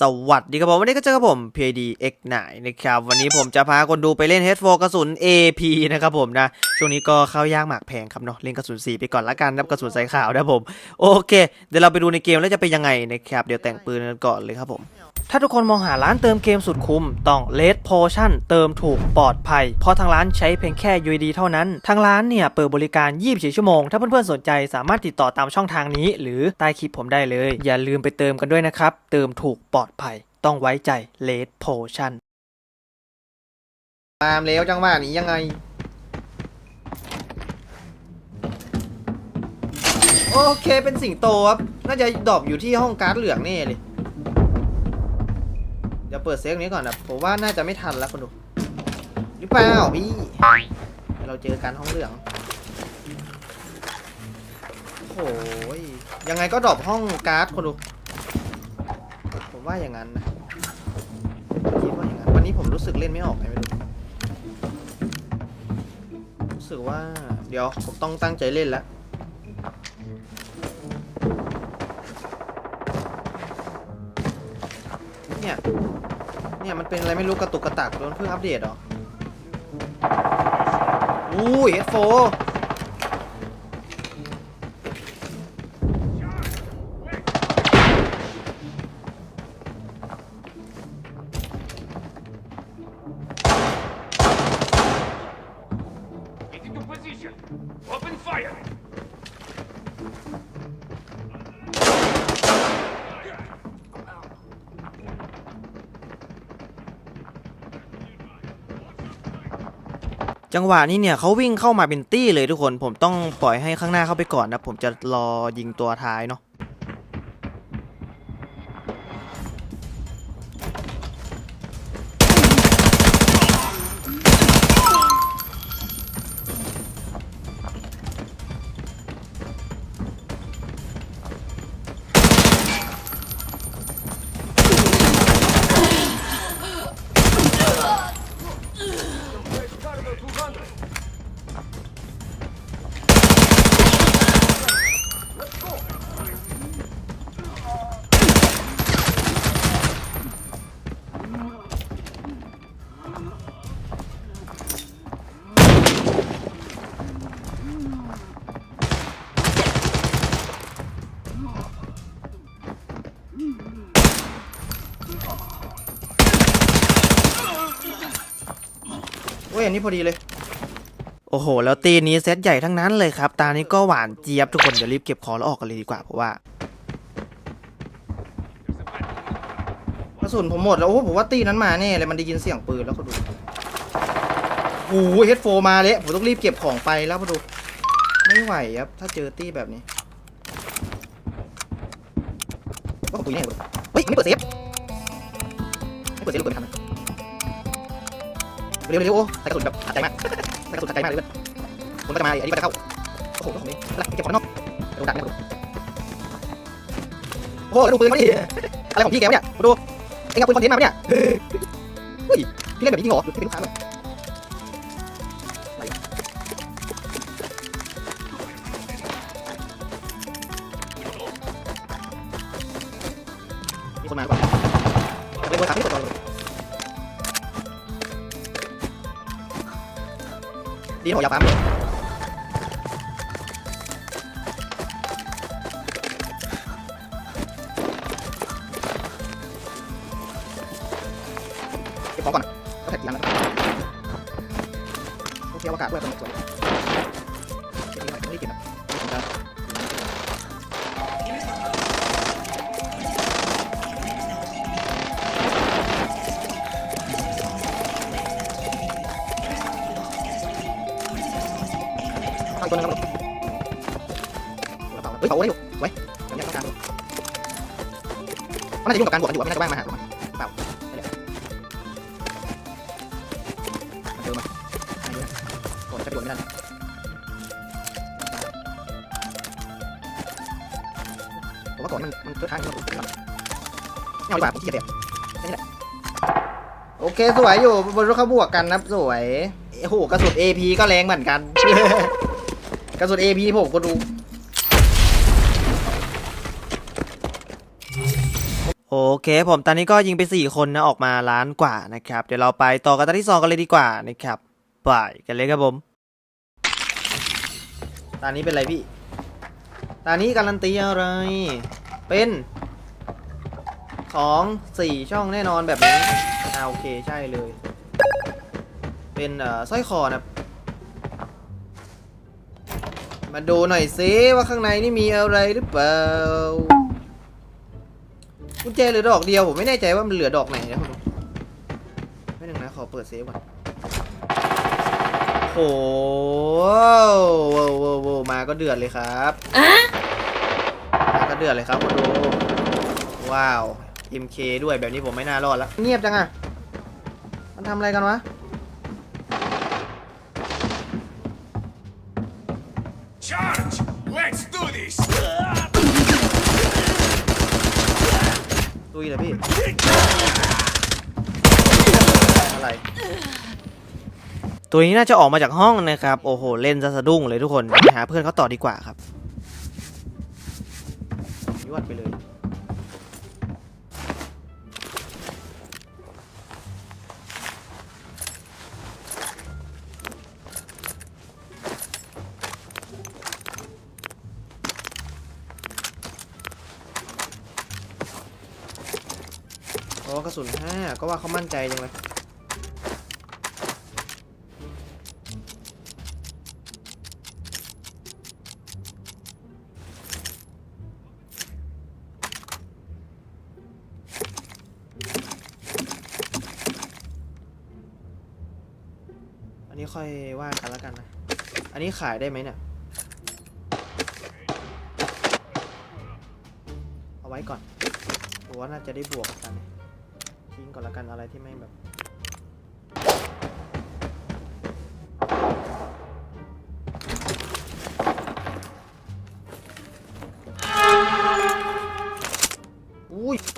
สวัสดีครับผม วันนี้ก็เจอกับผม PID X9 นะครับ วันนี้ผมจะพาคนดูไปเล่น H4 กระสุน AP นะครับผมนะ ช่วงนี้ก็เข้ายากหมากแพงครับเนาะเล่นกระสุน 4 ไปก่อนละกันนะครับกระสุนสายขาวนะผม โอเค เดี๋ยวเราไปดูในเกมแล้วจะเป็นยังไงนะครับ เดี๋ยวแต่งปืนกันก่อนเลยครับผม ถ้าทุกคนมองหาร้านเติมเกมสุดคุ้มต้อง Red Potion เติมถูกปลอดภัย เพราะทางร้านใช้เพียงแค่ UID เท่านั้น ทางร้านเนี่ยเปิดบริการ 24 ชั่วโมง ถ้าเพื่อนๆสนใจสามารถติดต่อตามช่องทางนี้ หรือใต้คลิปผมได้เลย อย่าลืมไปเติมกันด้วยนะครับ เติมถูกปลอดภัย ต้องไว้ใจ Red Potion ตามแล้วจังหวะนี้ยังไง โอเคเป็นสิงโตครับ น่าจะดรอปอยู่ที่ห้องการ์ดเหลืองนี่เลย ดี๋ยวเปิดเซฟนี้ก่อนนะผมว่าน่าจะไม่ทันแล้วคนดูหรือเปล่าพี่เราเจอกันห้องเหลืองโอ้ยยังไงก็ดรอปห้องการ์ดคนดูผมว่าอย่างนั้นนะคิดว่าอย่างนั้นวันนี้ผมรู้สึกเล่นไม่ออกไงไม่รู้รู้สึกว่าเดี๋ยวผมต้องตั้งใจเล่นแล้วเนี่ย เนี่ยมันเป็นอะไรไม่รู้กระตุกกระตักโดนเพิ่งอัปเดตหรออู้ย F4 Get จังหวะนี้เนี่ยเขาวิ่งเข้ามาเป็นตี้เลยทุกคน ผมต้องปล่อยให้ข้างหน้าเข้าไปก่อนนะ ผมจะรอยิงตัวท้ายเนาะ โอ้ยอันนี้พอดีเลย โอ้โห แล้วตีนี้เซตใหญ่ทั้งนั้นเลยครับ ตานี้ก็หวานเจี๊ยบทุกคน เดี๋ยวรีบเก็บของแล้วออกกันเลยดีกว่า เพราะว่ากระสุนผมหมดแล้ว โอ้โหผมว่าตีนั้นมาแน่เลย มันได้ยินเสียงปืนแล้วก็ดูโอ้โหเฮดโฟมาเลยผมต้องรีบเก็บของไปแล้วมาดู ไม่ไหวครับ ถ้าเจอตี้แบบนี้ว่าผมคุยแน่เลยเฮ้ยไม่เปิดเซฟไม่เปิดเซฟลูกเปิดไม่ทันนะ เร็วเร็วโอ้ใส่กระสุนแบบขัดใจมากใส่กระสุนขัดใจมากเลยเพื่อนคนก็จะมาอันนี้ก็จะเข้าโอ้โหของนี้อะไรเก็บของด้านนอกเดี๋ยวดักนะโอ้โหแล้วดูปืนมาดิอะไรของพี่แกวะเนี่ยมาดูเอ็งเอาปืนคอนเทนต์มาปะเนี่ยเฮ้ยพี่เล่นแบบนี้จริงเหรอหรือเป็นลูกค้าเหรออะไรวะมีคนมาหรือเปล่า ดีนะหัวยาฟ้า มันน่าจะยุ่งกับการบวกกันอยู่อะไม่น่าจะว่างมาหาผมเปล่าไม่ได้เจอมาไม่รู้นะโอ้ยจะไปโดไม่ได้นะผมว่าก่อนมันมันเกิดทางที่มันไม่เอาดีกว่าผมขี้เกียจแค่นี้แหละโอเคสวยอยู่บนรถเขาบวกกันนะสวยโอ้โหกระสุน AP ก็แรงเหมือนกัน กระสุน AP ผมก็ดู โอเคผมตอนนี้ก็ยิงไป 4 คนนะ ออกมาล้านกว่านะครับ เดี๋ยวเราไปต่อกันตอนที่ 2 กันเลยดีกว่านะครับไปกันเลยครับผม ตอนนี้เป็นอะไรพี่ ตอนนี้การันตีอะไร เป็นของสี่ช่องแน่นอนแบบนี้อ่าโอเคใช่เลย เป็นเอ่อสร้อยคอนะมาดูหน่อยซิว่าข้างในนี่มีอะไรหรือเปล่า กุญแจเหลือดอกเดียวผมไม่แน่ใจว่ามันเหลือดอกไหนนะคุณผู้ชมไม่หนึ่งนะขอเปิดเซฟก่อนโอ้โหว้าวว้าวว้าวว้าวมาก็เดือดเลยครับมาก็เดือดเลยครับคุณดูว้าว MK ด้วยแบบนี้ผมไม่น่ารอดแล้วเงียบจังอะมันทำอะไรกันวะ ยเหรอพี่ อะไร ตัวนี้น่าจะออกมาจากห้องนะครับ โอ้โห เล่นซะสะดุ้งเลยทุกคนไปหาเพื่อนเขาต่อดีกว่าครับ กระสุนห้าก็ว่าเขามั่นใจจังเลยอันนี้ค่อยว่ากันแล้วกันนะ อันนี้ขายได้ไหมเนี่ย เอาไว้ก่อนผมว่าน่าจะได้บวกกัน ทิ้งก่อนละกันอะไรที่ไม่แบบ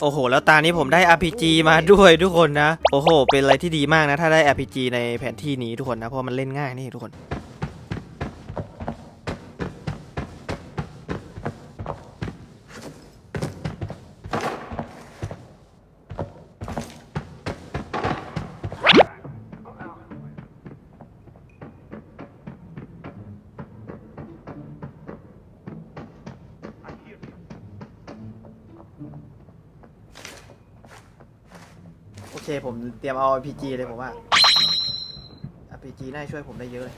โอ้โห แล้วตานี้ผมได้ RPG มาด้วยทุกคนนะ โอ้โห เป็นอะไรที่ดีมากนะ ถ้าได้ RPG ในแผนที่นี้ทุกคนนะ เพราะมันเล่นง่ายนี่ทุกคน เคผมเตรียมเอา RPG เลยผมว่า RPG น่าจะช่วยผมได้เยอะเลย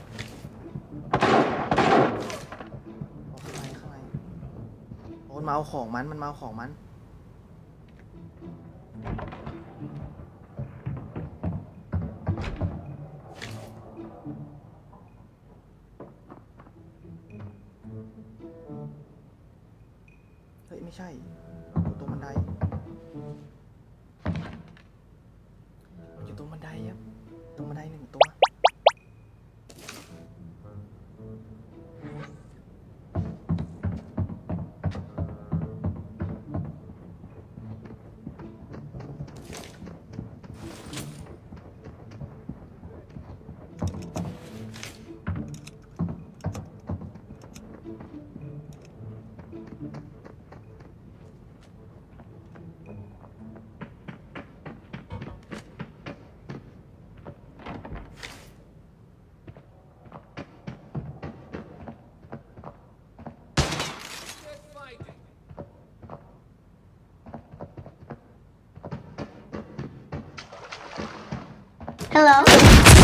เอาข้างในข้างในโอ้มันมาเอาของมันมันมาเอาของมัน Hello?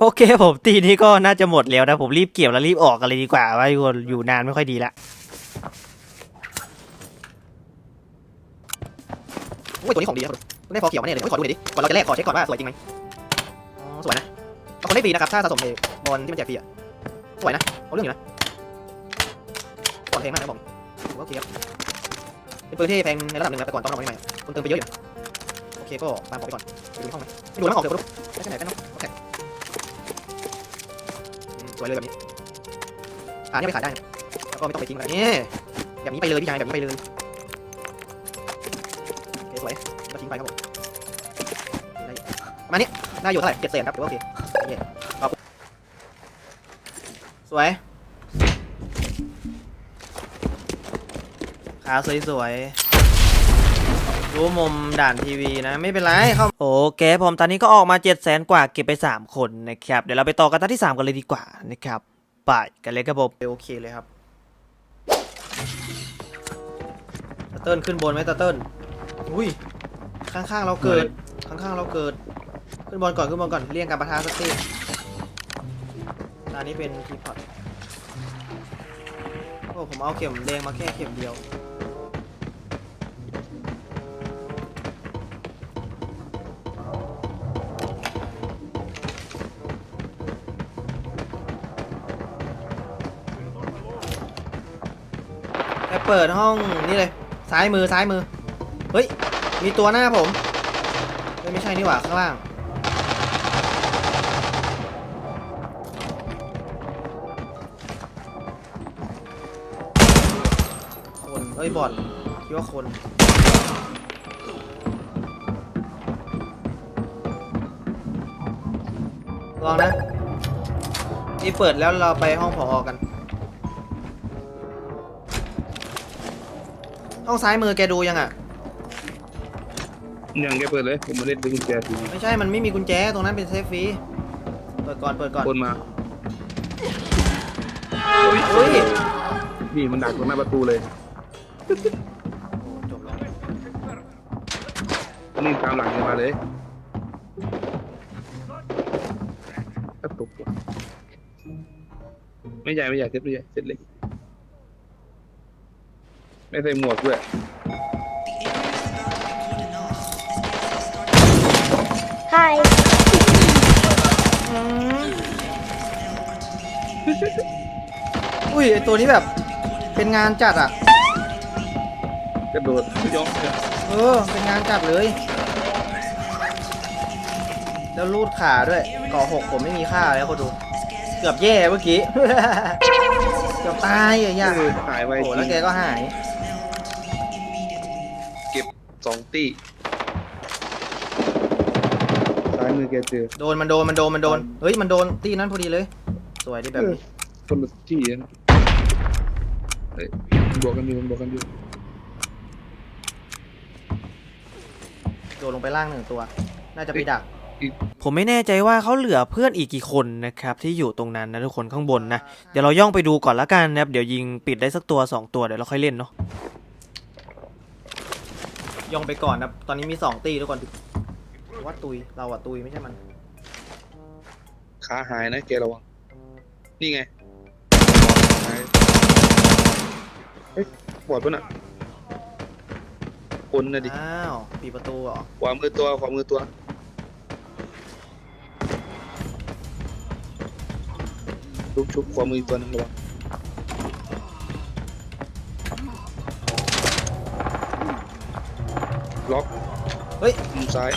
โอเคผมตีนี้ก็น่าจะหมดแล้วนะ ผมรีบเก็บแล้วรีบออกกันเลยดีกว่าว่าอยู่นานไม่ค่อยดีละโอ้ยตัวนี้ของดีครับคุณได้ฟอเขียวมาเนี่ยเลยขอดูหน่อยดิก่อนเราจะแลกขอเช็คก่อนว่าสวยจริงไหมอ๋อสวยนะบาคนได้ฟรีนะครับถ้าสะสมเอบอลที่มันแจกฟรีอะสวยนะเอาเรื่องอยู่นะก่อนแพงมากนะผมถือว่าโอเคครับเป็นปืนที่แพงในระดับหนึ่งนะแต่ก่อนต้องเอาไว้ใหม่คุณเติมไปเยอะอยู่โอเคก็ตามบอกไปก่อนไปดูในห้องไหมดูแล้วออกเดี๋ยวไปดูไม่ใช่ไหนแป้นเนาะโอเค สวยเลยแบบนี้อ่านี่เอาไปขายได้นะแล้วก็ไม่ต้องไปทิ้งอะไรนี่แบบนี้ไปเลยพี่ชายแบบนี้ไปเลยโอเคสวยก็ทิ้งไปครับผมได้อยู่ประมาณนี้ได้อยู่เท่าไหร่เจ็ดเศษครับถือว่าโอเคเย้ขอบคุณสวยขาสวยๆ รู้มุมด่านทีวีนะ ไม่เป็นไรเข้าโอเคผมตอนนี้ก็ออกมา7 0 0 0 0 0กว่าเก็บไป 3 คนนะครับ เดี๋ยวเราไปต่อกันตอนที่ 3 กันเลยดีกว่านะครับ ไปกันเลยครับผมโอเคเลยครับตาเติ้ลขึ้นบนไหมตาเติ้ลอุ้ยข้างๆเราเกิด ข้างๆเราเกิด ขึ้นบอลก่อนขึ้นบอลก่อนเรียงการประทะสักทีตอนนี้เป็นทีพอตโอ้ผมเอาเข็มแดงมาแค่เข็มเดียว เปิดห้องนี่เลย ซ้ายมือซ้ายมือ เฮ้ย มีตัวหน้าผม ไม่ใช่นี่หว่าข้างล่าง คนเฮ้ยบอดคิดว่าคนลองนะนี่เปิดแล้วเราไปห้องผอกัน ห้องซ้ายมือแกดูยังอะ ยังแกเปิดเลย ผมมาเล่นดึงกุญแจทีไม่ใช่มันไม่มีกุญแจตรงนั้นเป็นเซฟฟรีเปิดก่อนเปิดก่อนคนมาอุ้ยนี่มันดักตรงหน้าประตูเลยจบแล้วนี่ตามหลังกันมาเลยกระตุกว่ะไม่ใหญ่ไม่ใหญ่เซ็ตไม่ใหญ่เซ็ตเล็ก ไม่ใส่หมวกด้วย Hi. อุ้ยไอตัวนี้แบบเป็นงานจัดอะ กระโดดย่องเออ เป็นงานจัดเลย แล้วรูดขาด้วยก่อหกผมไม่มีค่าแล้วเขาดู เกือบแย่เมื่อกี้ เกือบตายอะย่าเออหายไวโอ้โหจแล้ริวงแกก็หายเก็บ สองตีซ้ายมือแกเจอโดนมันโดนมันโดนมันโดนเฮ้ยมันโดนตีนั้นพอดีเลย สวยดีแบบนี้คนละที่นะเฮ้ยมันบวกกันอยู่มันบวกกันอยู่โดนลงไปล่างหนึ่งตัว น่าจะไปดักอีกผมไม่แน่ใจว่าเขาเหลือเพื่อนอีกกี่คนนะครับ ที่อยู่ตรงนั้นนะทุกคนข้างบนนะ เดี๋ยวเราย่องไปดูก่อนละกันนะครับ เดี๋ยวยิงปิดได้สักตัวสองตัวเดี๋ยวเราค่อยเล่นเนาะ ย่องไปก่อนนะ ตอนนี้มีสองตีทุกคนว่าตุย เราอะตุยไม่ใช่มัน ขาหายนะแกระวัง นี่ไงหายเฮ้ยบอดปะน่ะคนนะดิ อ้าวปีประตูเหรอ ขวามือตัว ขวามือตัว ชุบชุบขวามืออีกตัวหนึงระวัง ล็อกเฮ้ยมุมซ้าย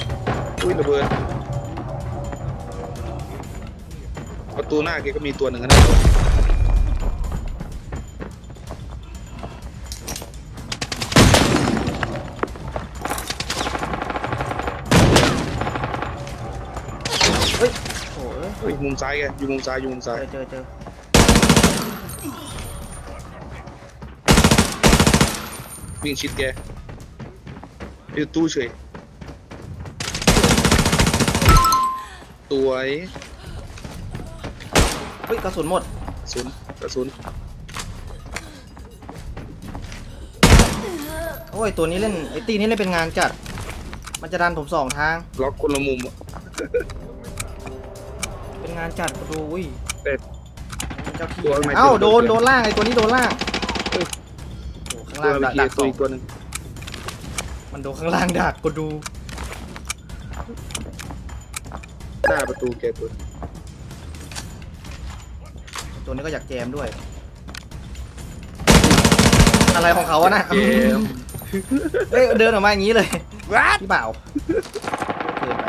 อุ้ยระเบิด ประตูหน้าแกก็มีตัวหนึ่งนะเฮ้ยโอ้ยเฮ้ยมุมซ้ายแกอยู่มุมซ้ายอยู่มุมเจซ้ายอเจอเจอวิ่งชิดแก อยู่ตู้เฉยสวยเฮ้ยกระสุนหมดกระสุนกระสุนโอ้ยตัวนี้เล่นไอตีนี้เล่นเป็นงานจัด มันจะดันผมสองทาง ล็อกคนละมุมอะเป็นงานจัดดูอุ้ยแต่เป็นเจ้าที่ตัวไม่เอ้าตัวโดนตัวโดนล่างไอตัวนี้โดนล่างเฮ้ยโอ้ข้างตัวล่างเมื่ดัอกกี้ดักสตัอวงอีกตัวหนึ่ง มันโดนข้างล่างดักก็ดู หน้าประตูแกตัวตัวนี้ก็อยากแจมด้วย อะไรของเขาวะนะเกมเอ้ยเดินออกมาอย่างนี้เลยพี่เปล่าเกินไป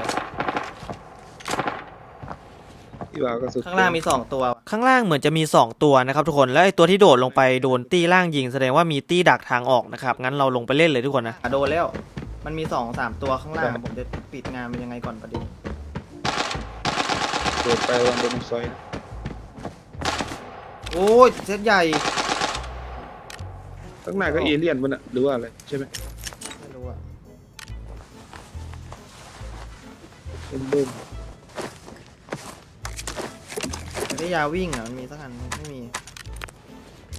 ที่ว่าก็สุดข้างล่างมีสองตัวข้างล่างเหมือนจะมีสองตัวนะครับทุกคนแล้วไอ้ตัวที่โดดลงไปโดนตี้ล่างยิงแสดงว่ามีตี้ดักทางออกนะครับงั้นเราลงไปเล่นเลยทุกคนนะโดนแล้ว มันมีสองสามตัวข้างล่าง ผมจะปิดงานมันยังไงก่อนประเด็นโดดไปวันโดนซอยนะโอ้ยเซตใหญ่ข้างหน้าก็เอเลี่ยนมันอะหรือว่าอะไรใช่ไหมไม่รู้อะเป็นเบิ้มแได้ยาวิ่งอะมันมีสักอัน ไม่มี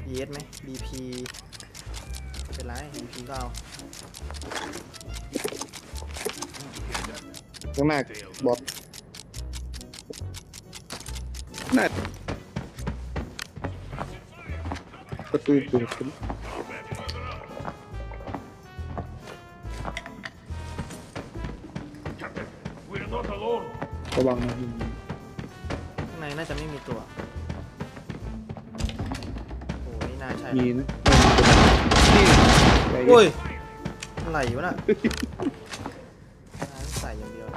BS ไหม BP เป็นไร BP ก็เอาข้างหน้าบอสหน้าประตูเปิดขึ้นระวังนะ ในน่าจะไม่มีตัว โอ้ยนี่น่าใช่มีนะนะนี่ใจเนโอ้ยอะไรวะน่ะร้านใส่อย่างเดียว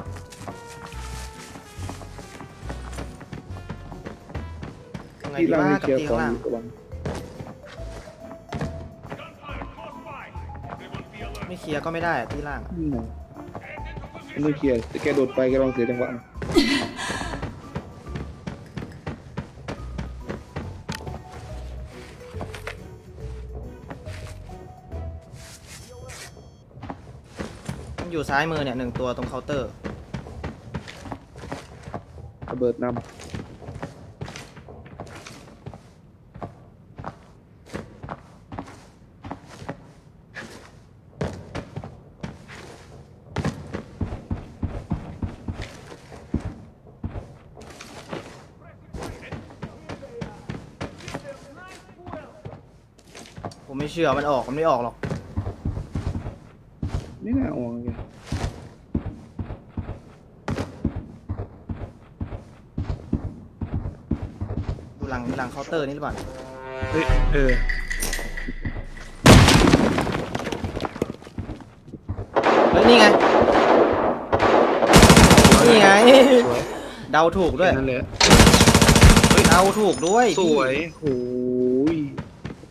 ยังไงที่ดีล่างว่ามีกับเคลียร์ตีขอข้างงล่างอยู่ระวัง Gunfire close by. Everyone be alert. ไม่เคลียร์ก็ไม่ได้อะที่ล่างอะนี่นะมันไม่เคลียร์แต่แกโดดไปแกลองเสียจังหวะ อยู่ซ้ายมือเนี่ยหนึ่งตัวตรงเคาน์เตอร์ ระเบิดนำผมไม่เชื่อมันออกมันไม่ออกหรอก ไม่น่าออกเลยดูหลังหลังเคาน์เตอร์นี่หรือเปล่าเฮ้ยเออเฮ้ยนี่ไง นี่ไง สวยเดาถูกด้วย แค่นั่นแหละเดาถูกด้วยสพี่วยโอ้ย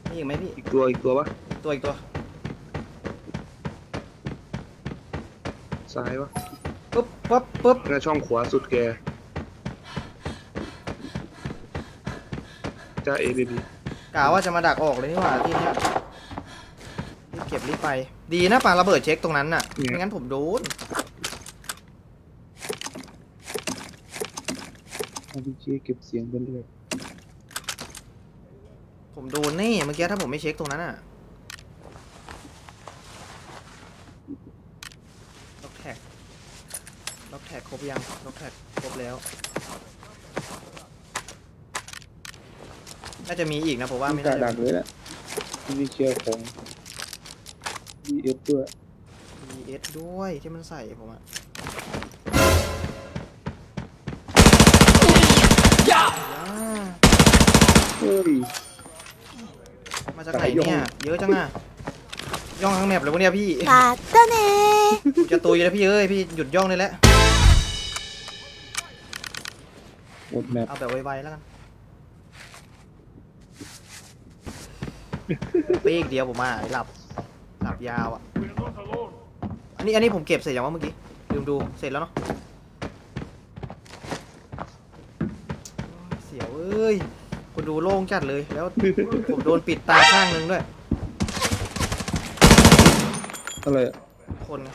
นี่อีกไหมพี่อีกตัวอีกตัวปะอีกตัวอีกตัว ซ้ายวะปุ๊บปุ๊บปุ๊บงั้นช่องขวาสุดแกจ้าเอเบบีกะว่าจะมาดักออกเลยนี่หว่าที่เนี้ยรีบเก็บรีบไป ดีนะปาระเบิดเช็คตรงนั้นน่ะไม่งั้นผมโดนเอาพีจีเก็บเสียงไปเรื่อยผมโดนแน่เมื่อกี้ถ้าผมไม่เช็คตรงนั้นน่ะล็อกแท็กล็อกแท็ก ครบยังล็อกแท็กครบแล้ว น่าจะมีอีกนะผมว่า มี ไม่ กา น่าจะ ดักเลยแหละมีเคลียร์ของดีเอฟด้วย มี BS ด้วยที่มันใส่ผมอะอ่า เฮ้ย มาจากไหนเนี่ย เยอะจังอะย่องทั้งแมปเลยวะเนี่ยพี่ またねー จะตุยแล้วพี่เอ้ยพี่หยุดย่องได้แล้ว หมดแมปเอาแบบไวๆแล้วกันปีอีกเดียวผมมาหลับหลับยาวอะ We're not alone. อันนี้อันนี้ผมเก็บเสร็จยังว่าเมื่อกี้ลืมดูเสร็จแล้วเนาะโอ้ยเสียวเอ้ยคนดูโล่งจัดเลยแล้วผมโดนปิดตาข้างนึงด้วย อะไรอะคนไง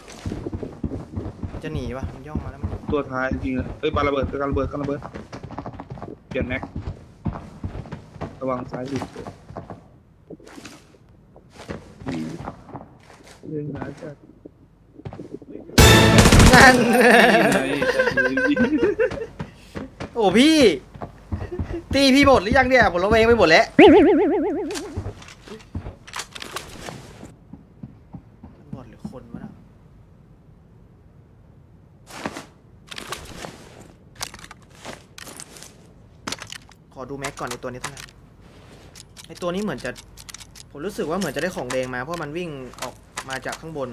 มันจะหนีปะมันย่องมาแล้วมันตัวท้ายจริงๆอะเอ้ยปาระเบิดการระเบิดการระเบิด เปลี่ยนแม็ก ระวังซ้ายสุดเรื่องหนาจัดนั่น โอ้พี่ ตีพี่หมดหรือยังเนี่ยผมระเวงไปหมดแล้วบอดหรือคนวะน่ะ อดูแม็ ก่อนในตัวนี้เท่าไหร่ไอตัวนี้เหมือนจะผมรู้สึกว่าเหมือนจะได้ของแดงมาเพราะมันวิ่งออกมาจากข้างบน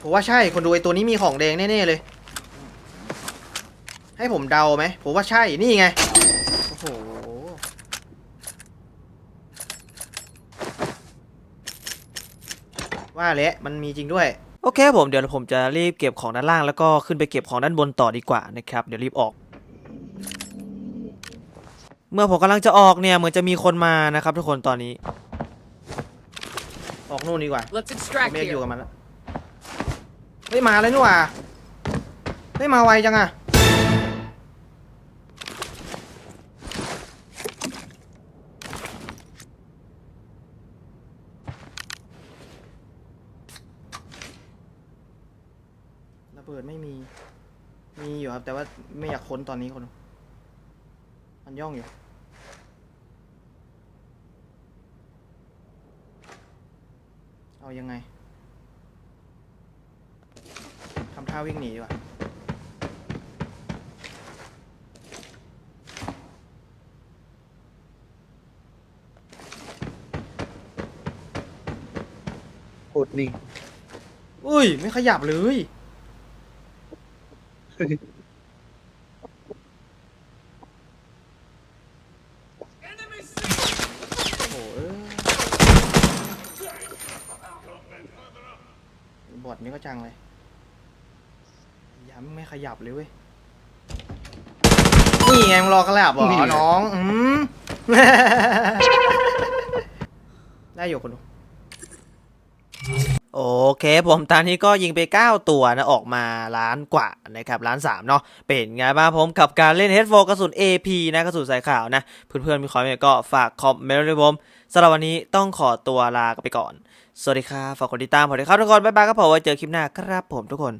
ผมว่าใช่คนดูไอตัวนี้มีของแดงแน่ๆเลย ให้ผมเดาไหมผมว่าใช่นี่ไงโอ้โหว่าแล้วมันมีจริงด้วย โอเคผมเดี๋ยวผมจะรีบเก็บของด้านล่างแล้วก็ขึ้นไปเก็บของด้านบนต่อดีกว่านะครับ เดี๋ยวรีบออก เมื่อผมกำลังจะออกเนี่ยเหมือนจะมีคนมานะครับทุกคนตอนนี้ ออกนู่นดีกว่า Let's ผม extract ไม่อยากอยู่ here. กับมันแล้วเฮ้ยมาเลยนี่หว่าเฮ้ยมาไวจังอะระเบิดไม่มี มีอยู่ครับ แต่ว่าไม่อยากค้นตอนนี้คน มันย่องอยู่ เอา ยังไงทำท่าวิ่งหนีดีกว่าโคตรนิ่ง อุ้ย ไม่ขยับเลย โอ้โหเอ้ย บอดนี้ก็จังเลยย้ำไม่ขยับเลยเว้ย นี่ไงมึงรอขยับเหรอนี่ไง น้อง อืม ได้อยู่คนดู โอเคผมตอนนี้ก็ยิงไป 9 ตัวนะ ออกมาล้านกว่านะครับล้าน3เนาะเป็นไงบ้างผมกับการเล่น H4 กระสุน AP นะกระสุนสายขาวนะ เพื่อนๆมีคอมเมนต์ก็ฝากคอมเมนต์ด้วยผมสำหรับวันนี้ต้องขอตัวลาไปก่อน สวัสดีครับ ฝากกดติดตามผมด้วยครับทุกคน บ๊ายบายครับผมไว้เจอคลิปหน้าครับผมทุกคน